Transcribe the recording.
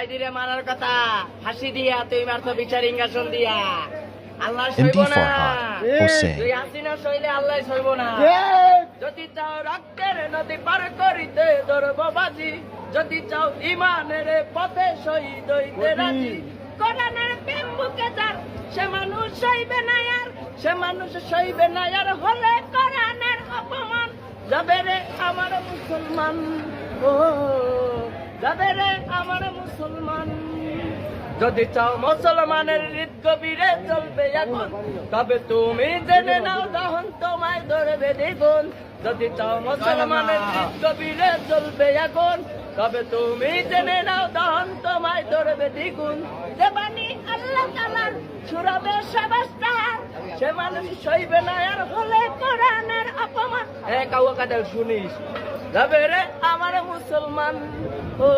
সাইডিরে মারার কথা। ফাঁসি দিয়া তুই মারতো বিচার ইঙ্গাসন দিয়া। আল্লাহ সইব না। তুই হাসিনা। সইলে আল্লাহ সইব না। যদি চাও রক্তের নদী পার করিতে ধরব বাজি যদি চাও ইমানের পথে শহীদ হইতে রাজি কোরআনের প্রেম বুকে যার সে মানুষ সইবে না আর সে মানুষ সইবে না আর হলে কোরআনের অপমান। যাবে রে আমার মুসলমান ও যাবে রে আমার মুসলমান। যদি চাও মুসলমানের হৃদ গভীরে চলবে এখন তবে তুমি জেনে নাও তখন তোমায় ধরবে দ্বিগুণ। যদি চাও মুসলমানের হৃদ গভীরে চলবে এখন তবে তুমি জেনে নাও তখন তোমায় ধরবে দ্বিগুণ। দেবানি আল্লাহ তালার সুরবে সবাস্তার সে মানুষ সইবে না আর হলে কোরআনের অপমান। এ কাউ কাদের শুনিস? যাবে রে আমার মুসলমান। ও